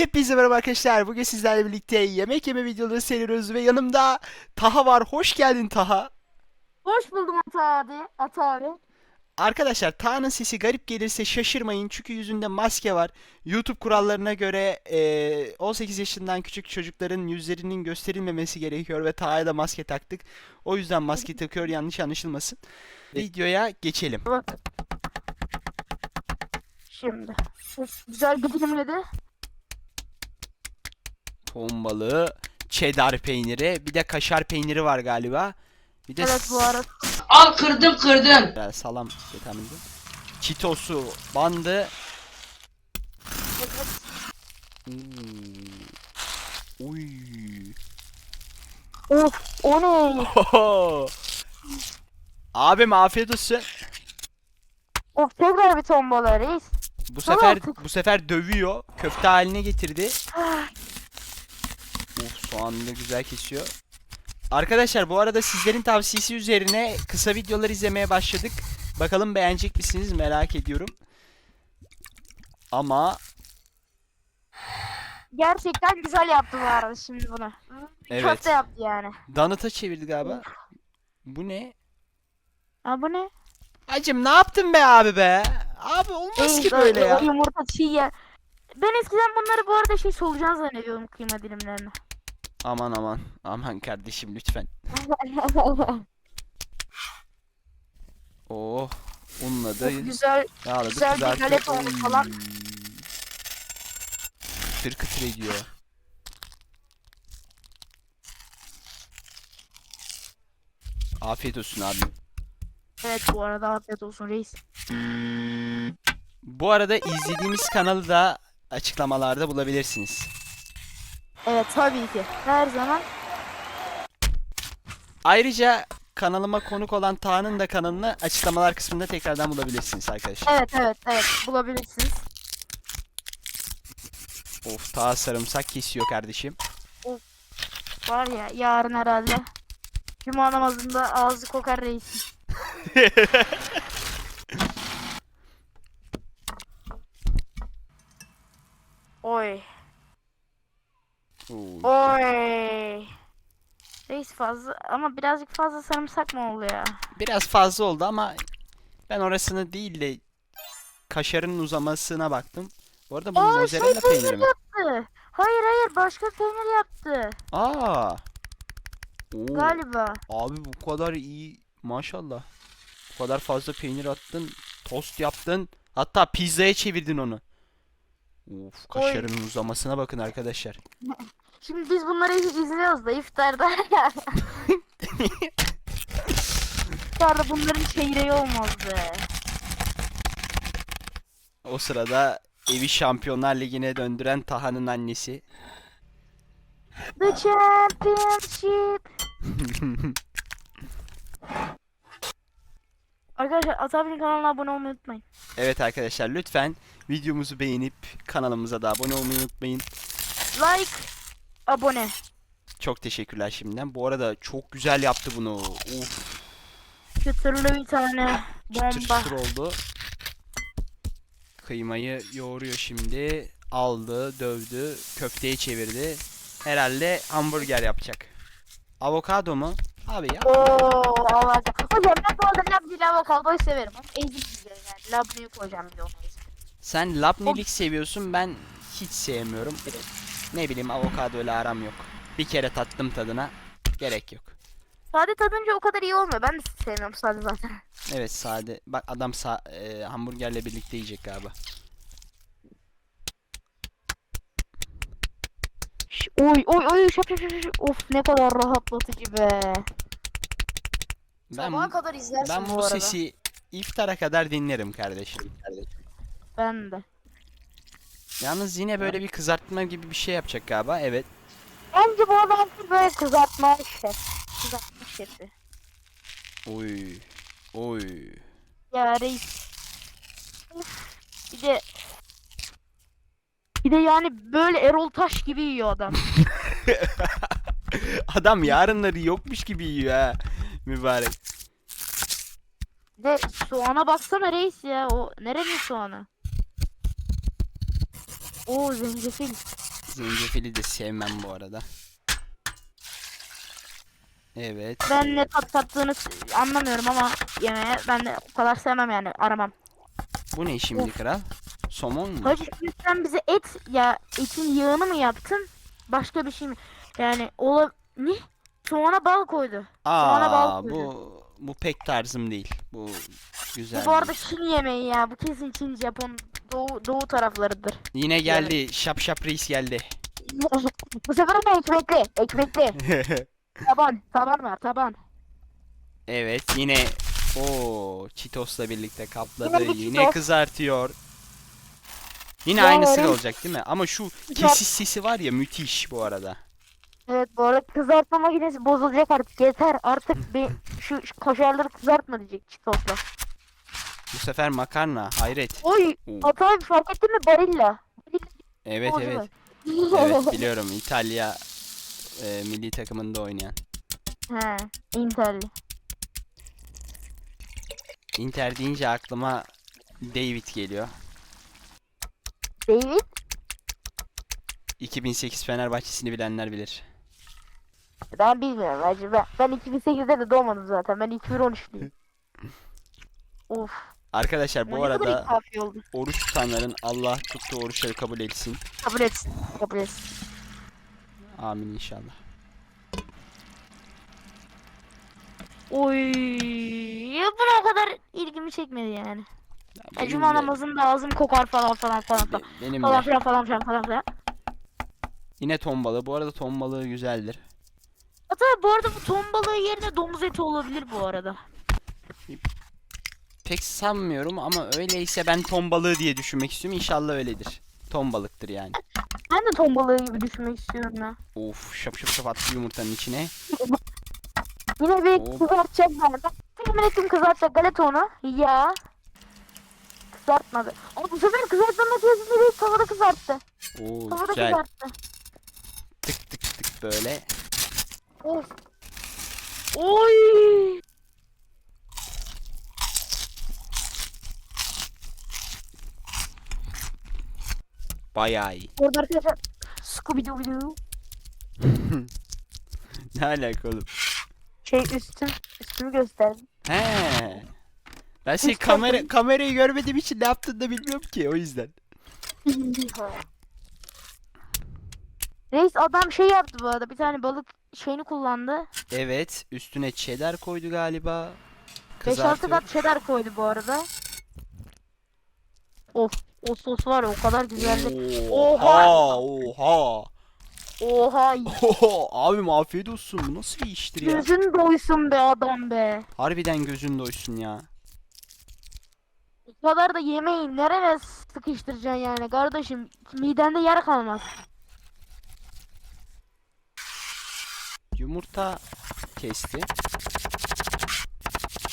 Hepinize merhaba arkadaşlar. Bugün sizlerle birlikte yemek yeme videoları seriyoruz ve yanımda Taha var. Hoş geldin Taha. Hoş buldum Ata abi. Ata abi. Arkadaşlar Taha'nın sesi garip gelirse şaşırmayın çünkü yüzünde maske var. YouTube kurallarına göre eee, 18 yaşından küçük çocukların yüzlerinin gösterilmemesi gerekiyor ve Taha'ya da maske taktık. O yüzden maske takıyor yanlış anlaşılmasın. Videoya geçelim. Şimdi. Of, güzel bir dilimledi. Ton balığı, cheddar peyniri, bir de kaşar peyniri var galiba. Bir de Evet bu arada. Al kırdım kırdım. Ya, salam vitamini. Çitosu bandı. Oo. Uy. Of o ne? Hoho. Abim afiyet olsun. Of tekrar bir tombala reis. Bu Tamam sefer artık. bu sefer dövüyor. Köfte haline getirdi. Of soğanını da güzel kesiyor. Arkadaşlar bu arada sizlerin tavsiyesi üzerine kısa videolar izlemeye başladık. Bakalım beğenecek misiniz merak ediyorum. Ama Gerçekten güzel yaptı bu arada şimdi bunu. Evet. Köfte yaptı yani. Donut'a çevirdi galiba. Bu ne? Ha bu ne? Hacım ne yaptın be abi be? Abi olmaz ki böyle ya. Yumurta çiğ ya. Ben eskiden bunları bu arada şey solucan zannediyordum kıyma dilimlerini. Aman aman. Aman kardeşim lütfen. Oh. Unladı. Of, güzel. Yağladı güzel bir galeta oldu falan. Kıtır kıtır ediyor. Afiyet olsun abi. Evet bu arada afiyet olsun reis. Bu arada izlediğimiz kanalı da açıklamalarda bulabilirsiniz. Evet tabii ki. Her zaman Ayrıca kanalıma konuk olan Taha'nın da kanalını açıklamalar kısmında tekrardan bulabilirsiniz arkadaşlar. evet evet evet bulabilirsiniz. Of Taha sarımsak kesiyor kardeşim. Var ya yarın herhalde. Cuma namazında ağzı kokar reisin. Oy. Oo, Oy. Reis fazla ama birazcık fazla sarımsak mı oldu ya? Biraz fazla oldu ama ben orasını değil de kaşarın uzamasına baktım. Bu arada bu Aa şey mozzarella peyniri peynir mi? yaptı. Hayır hayır başka peynir yaptı. Aa. Oo, Galiba. Abi bu kadar iyi maşallah. Bu kadar fazla peynir attın, tost yaptın, hatta pizzaya çevirdin onu. Of, kaşarın uzamasına bakın arkadaşlar. Şimdi biz bunları iz- izliyoruz da iftarda. iftarda bunların çeyreği olmaz be. O sırada evi Şampiyonlar Ligi'ne döndüren Taha'nın annesi. The championship. Arkadaşlar Atabinin kanalına abone olmayı unutmayın. Evet arkadaşlar lütfen videomuzu beğenip kanalımıza da abone olmayı unutmayın. Like, abone. Çok teşekkürler şimdiden. Bu arada çok güzel yaptı bunu. Uf, Çıtırlı bir tane bomba. çıtır oldu. Kıymayı yoğuruyor şimdi. Aldı, dövdü, köfteye çevirdi. Herhalde hamburger yapacak. Avokado mu? Abi ya. Oo, avokado. Hocam ben bu arada labneli avokadoyu severim. Ezik güzel yani. Labneyi koyacağım bir de ezik. Sen labnelik seviyorsun. Ben hiç sevmiyorum. Ne bileyim avokado ile aram yok. Bir kere tattım tadına. Gerek yok. Sade tadınca o kadar iyi olmuyor. Ben de sevmiyorum sade zaten. Evet sade. Bak adam sa- e, hamburgerle birlikte yiyecek galiba. Ş- Oy oy oy şap şap şap. Of ne kadar rahatlatıcı be. Ben, Sabaha kadar izlersin ben bu, bu arada. sesi iftara kadar dinlerim kardeşim. Ben de. Yalnız yine böyle bir kızartma gibi bir şey yapacak galiba. Evet. Bence bu adam böyle kızartma şef. Kızartma şefi. Oy. Oy. Ya reis. Uf, Bir de bir de yani böyle Erol Taş gibi yiyor adam. Adam yarınları yokmuş gibi yiyor ha. Mübarek. Bir de soğana baksana reis ya. O nerenin soğanı? Oo zencefil. Zencefili de sevmem bu arada. Evet. Ben ne tat kattığını s- anlamıyorum ama yemeğe ben de o kadar sevmem yani aramam. Bu ne şimdi kral? Somon mu? Hacı sen bize et ya etin yağını mı yaptın? Başka bir şey mi? Yani ola ne? Soğana bal koydu. soğana bal Aa koydu. bu bu pek tarzım değil. Bu güzel. Bu bu arada değil. Çin yemeği ya. Bu kesin Çin, Japon, Doğu, Doğu taraflarıdır. Yine geldi. Şap şap reis geldi. bu sefer ama ekmekli. Ekmekli. taban. Taban var taban. evet yine o Cheetos'la birlikte kapladı. Yine bir Cheetos. kızartıyor. Yine Ya aynısı öyle- olacak değil mi? Ama şu kesiş sesi var ya müthiş bu arada. Evet bu arada kızartma makinesi bozulacak artık. Yeter artık bir şu, şu kaşarları kızartma diyecek Çitos'la. Bu sefer makarna. Hayret. Oy Oo. Hatta abi fark ettin mi Barilla? Evet Bozulur. evet. Evet biliyorum İtalya e, milli takımında oynayan. He, Inter'li. Inter deyince aklıma David geliyor. David? 2008 Fenerbahçe'sini bilenler bilir. Ben bilmiyorum hacı. Ben, ben 2008'de de doğmadım zaten. Ben 2013'lüyüm. of. Arkadaşlar bu arada oruç tutanların Allah tuttuğu oruçları kabul etsin. Kabul etsin. Kabul etsin. Amin inşallah. Oy. Ya bu o kadar ilgimi çekmedi yani. Ya Cuma namazında ağzım kokar falan falan falan falan. be- benim Falan de. filan falan filan falan filan. Yine ton balığı. Bu arada ton balığı güzeldir. Hatta bu arada bu ton balığı yerine domuz eti olabilir bu arada. Pek sanmıyorum ama öyleyse ben ton balığı diye düşünmek istiyorum. İnşallah öyledir. Ton balıktır yani. Ben de ton balığı gibi düşünmek istiyorum ya. Of şap şap şap attı yumurtanın içine. Yine bir Hop. kızartacak bana. Tahmin ettim kızartacak galeta onu. Ya. Kızartmadı. Ama bu sefer kızartma makinesinde değil tavada kızarttı. Oo Tavada güzel. kızarttı. Tık tık tık böyle. Of. Oy. Bayağı iyi. Orada arkadaşlar Scooby Doo Doo. Ne alaka oğlum? Şey üstüm, üstümü gösterdim. He. Ben şey Üst kamera kapı. kamerayı görmediğim için ne yaptığını da bilmiyorum ki o yüzden. Reis adam şey yaptı bu arada bir tane balık şeyini kullandı. Evet, üstüne cheddar koydu galiba. 5-6 Kızartıyor. kat cheddar koydu bu arada. Of o sos var ya o kadar güzeldi. Oha, oha. Oha Oha, abim afiyet olsun. Bu nasıl bir iştir ya? gözün doysun be adam be. Harbiden gözün doysun ya. O kadar da yemeği nereye sıkıştıracaksın yani kardeşim midende yer kalmaz. Yumurta kesti.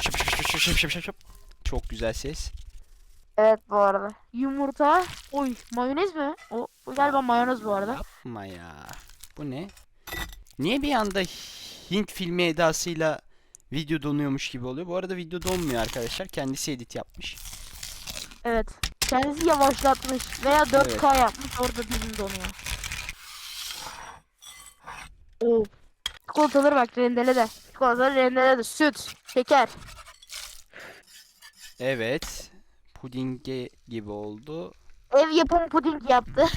Şıp şıp şıp şıp şıp şıp şıp. Çok güzel ses. Evet bu arada. Yumurta. Oy mayonez mi? O o galiba mayonez bu arada. Yapma ya. Bu ne? Niye bir anda Hint filmi edasıyla video donuyormuş gibi oluyor? Bu arada video donmuyor arkadaşlar. Kendisi edit yapmış. Evet. Kendisi yavaşlatmış veya 4K yapmış orada bizim donuyor. Oo. Çikolataları bak rendele de. Çikolataları rendele de. Süt, şeker. Evet. Pudinge gibi oldu. Ev yapımı puding yaptı.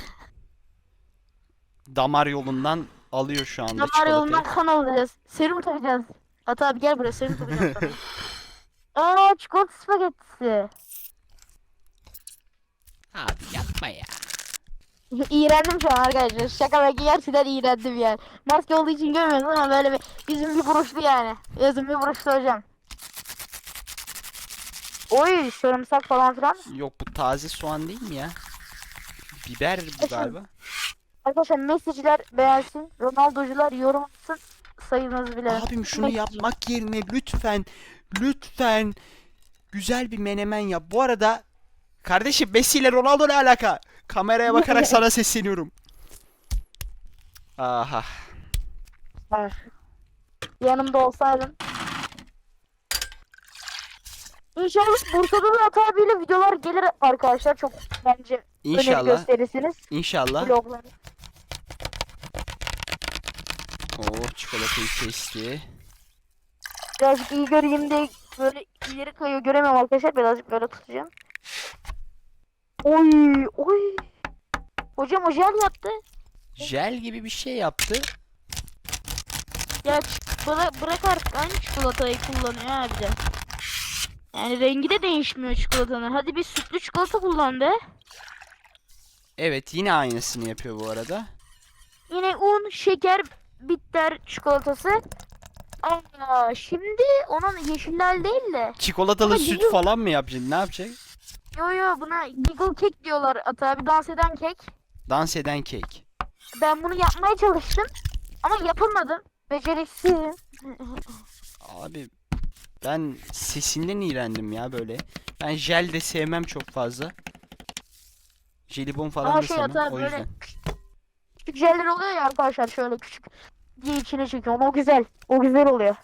Damar yolundan alıyor şu anda Damar çikolatayı. yolundan kan alacağız. Serum takacağız. Ata abi gel buraya serum takacağız sana. Aa çikolata spagettisi. Abi yapma ya. İğrendim şu an arkadaşlar. Şaka belki gerçekten iğrendim yani. Maske olduğu için görmüyorsunuz ama böyle bir yüzüm bir buruştu yani. Yüzüm bir buruştu hocam. Oy sarımsak falan filan. Yok bu taze soğan değil mi ya? Biber bu galiba. Arkadaşlar Messi'ciler beğensin. Ronaldo'cular yorum atsın. Sayınızı bilelim. Abim şunu Messi. yapmak yerine lütfen lütfen güzel bir menemen yap. Bu arada kardeşim Messi ile Ronaldo ne alaka? Kameraya bakarak sana sesleniyorum. Aha. Evet. Yanımda olsaydın. İnşallah Bursa'da da Ata abiyle videolar gelir arkadaşlar. Çok bence İnşallah. gösterirsiniz. İnşallah. Vlogları. Oh çikolatayı kesti. Birazcık iyi göreyim de böyle ileri kayıyor göremem arkadaşlar. Birazcık böyle tutacağım. Oy oy. Hocam o jel yaptı. Jel gibi bir şey yaptı. Ya bıra- bırak artık aynı çikolatayı kullanıyor de. Yani rengi de değişmiyor çikolatanın. Hadi bir sütlü çikolata kullan be. Evet yine aynısını yapıyor bu arada. Yine un, şeker, bitter çikolatası. Aa, şimdi onun yeşiller değil de. Çikolatalı Ama süt yiyor. falan mı yapacak? Ne yapacak? Yo yo buna giggle kek diyorlar ata bir dans eden kek. Dans eden kek. Ben bunu yapmaya çalıştım ama yapamadım. Beceriksizim. Abi ben sesinden iğrendim ya böyle. Ben jel de sevmem çok fazla. Jelibon falan Ama da şey sevmem o böyle yüzden. küçük jeller oluyor ya arkadaşlar şöyle küçük diye içine çekiyorum. O güzel. O güzel oluyor.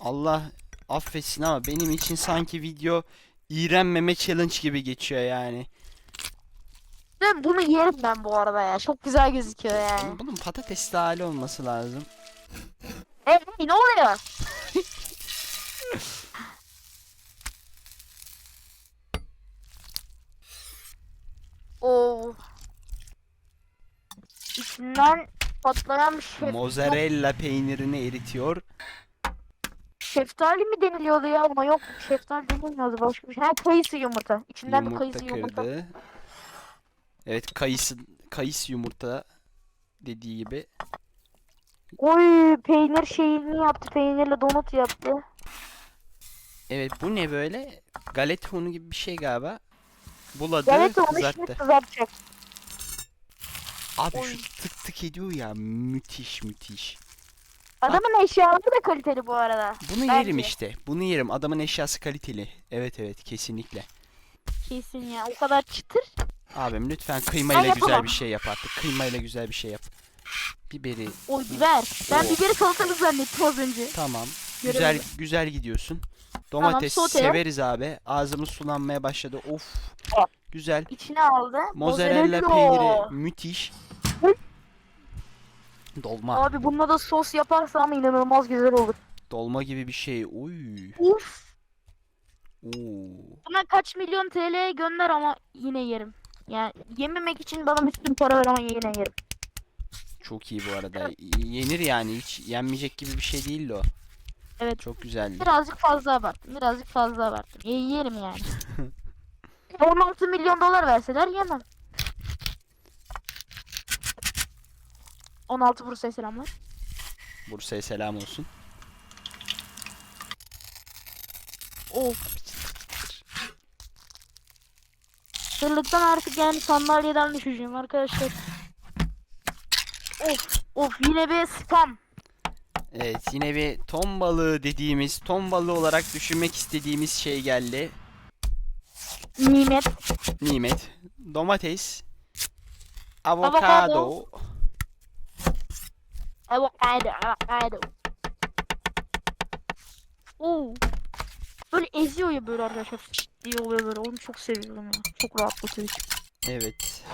Allah affetsin ama benim için sanki video iğrenmeme challenge gibi geçiyor yani. Ben bunu yerim ben bu arada ya. Çok güzel gözüküyor yani. Bunun patatesli hali olması lazım. Hey, ne oluyor? Oo. İçinden patlayan bir şef... Mozzarella peynirini eritiyor. Şeftali mi deniliyordu ya ama yok şeftali denilmiyordu başka bir şey. Ha kayısı yumurta. İçinden de Yumurta kayısı yumurta. kırdı. Evet kayısı kayısı yumurta dediği gibi. Oy peynir şeyini yaptı. Peynirle donut yaptı. Evet bu ne böyle? Galeta unu gibi bir şey galiba. Buladı şimdi kızarttı. kızartacak. Abi Oy. şu tık tık ediyor ya müthiş müthiş. Adamın eşyaları da kaliteli bu arada. Bunu Bence. yerim işte. Bunu yerim. Adamın eşyası kaliteli. Evet evet kesinlikle. Kesin ya. O kadar çıtır. Abim lütfen kıymayla güzel yapamam. bir şey yap artık. Kıymayla güzel bir şey yap. Biberi Oy biber. Ben Oo. biberi salatalık zannettim az önce. tamam. Güzel Göremedim. güzel gidiyorsun. Domates sote. severiz abi. Ağzımız sulanmaya başladı. Of. Güzel. İçine aldı. Mozzarella peyniri müthiş. Dolma. Abi bununla da sos yaparsam inanılmaz güzel olur. Dolma gibi bir şey. Uy. Uf. Oo. Buna kaç milyon TL gönder ama yine yerim. Yani yememek için bana sürü para ver ama yine yerim. Çok iyi bu arada. Yenir yani. Hiç yenmeyecek gibi bir şey değil o. Evet. Çok güzeldi. Birazcık fazla abarttım. Birazcık fazla abarttım. Ye yerim yani. 16 milyon dolar verseler yemem. 16 Bursa'ya selamlar. Bursa'ya selam olsun. Of. Sırlıktan artık yani sandalyeden düşeceğim arkadaşlar. Of of yine bir spam. Evet yine bir ton balığı dediğimiz, ton balığı olarak düşünmek istediğimiz şey geldi. Nimet. Nimet. Domates. Avokado. Avokado. Avokado. Oo. Böyle eziyor ya böyle arkadaşlar. Diye oluyor böyle. Onu çok seviyorum ya. Çok rahatlatıyor. Evet.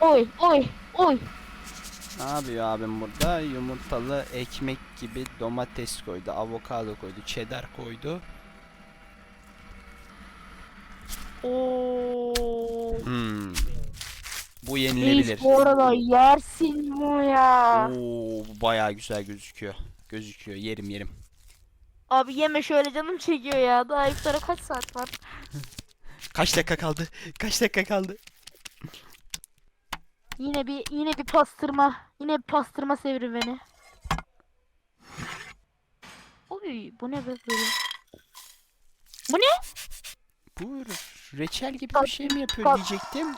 Oy oy oy. Ne yapıyor abim burada? Yumurtalı ekmek gibi domates koydu, avokado koydu, cheddar koydu. Oo. Hmm. Bu Reis yenilebilir. bu arada yersin bu ya. Oo, bu bayağı güzel gözüküyor. Gözüküyor. Yerim yerim. Abi yeme şöyle canım çekiyor ya. Daha iftara kaç saat var? Kaç dakika kaldı? Kaç dakika kaldı? Yine bir yine bir pastırma. Yine bir pastırma sevri beni. Oy bu ne böyle? Bu ne? Bu reçel gibi bir şey mi yapıyor bak. diyecektim.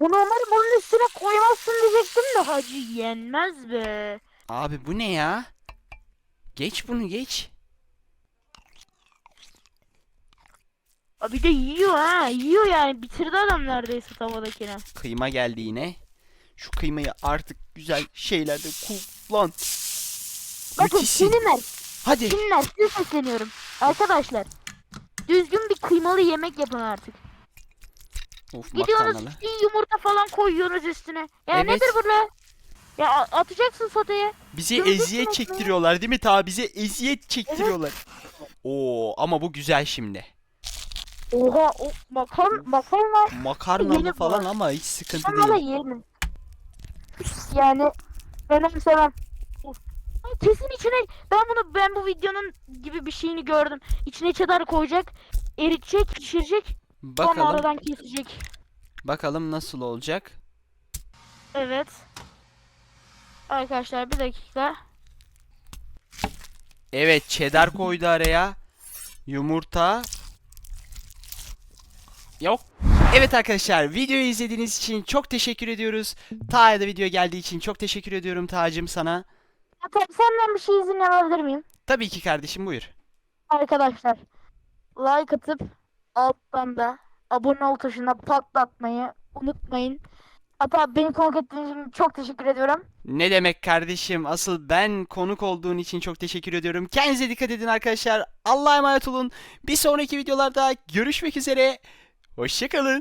Bunu umarım bunun üstüne koymazsın diyecektim de hacı yenmez be. Abi bu ne ya? Geç bunu geç. Abi de yiyor ha. Yiyor yani. Bitirdi adam neredeyse tavadakine. Kıyma geldi yine. Şu kıymayı artık güzel şeylerde kullan. Bakın Müthişsin. Çinliler. Hadi. Çinliler size sesleniyorum. Arkadaşlar. Düzgün bir kıymalı yemek yapın artık. Of Gidiyorsunuz makarnalı. bir yumurta falan koyuyorsunuz üstüne. Ya Evet. nedir bu la? Ya a- atacaksın soteye. Bize Gördün eziyet çektiriyorlar değil mi ta? Bize eziyet çektiriyorlar. Oo ama bu güzel şimdi. Oha o makar makarna Makarnalı Yerim falan var. ama hiç sıkıntı ben hala değil. yerim. Yani ben onu sevmem. Of. Ay, Kesin içine ben bunu ben bu videonun gibi bir şeyini gördüm. İçine cheddar koyacak, eritecek, pişirecek, sonra Bakalım. aradan kesecek. Bakalım nasıl olacak. Evet. Arkadaşlar bir dakika. Evet cheddar koydu araya. Yumurta. Yok. Evet arkadaşlar videoyu izlediğiniz için çok teşekkür ediyoruz. Taha'ya da video geldiği için çok teşekkür ediyorum Taha'cığım sana. Hatta senden bir şey izin alabilir miyim? Tabii ki kardeşim buyur. Arkadaşlar like atıp alttan da abone ol tuşuna patlatmayı unutmayın. Hatta beni konuk ettiğiniz için çok teşekkür ediyorum. Ne demek kardeşim? Asıl ben konuk olduğun için çok teşekkür ediyorum. Kendinize dikkat edin arkadaşlar. Allah'a emanet olun. Bir sonraki videolarda görüşmek üzere. Hoşçakalın.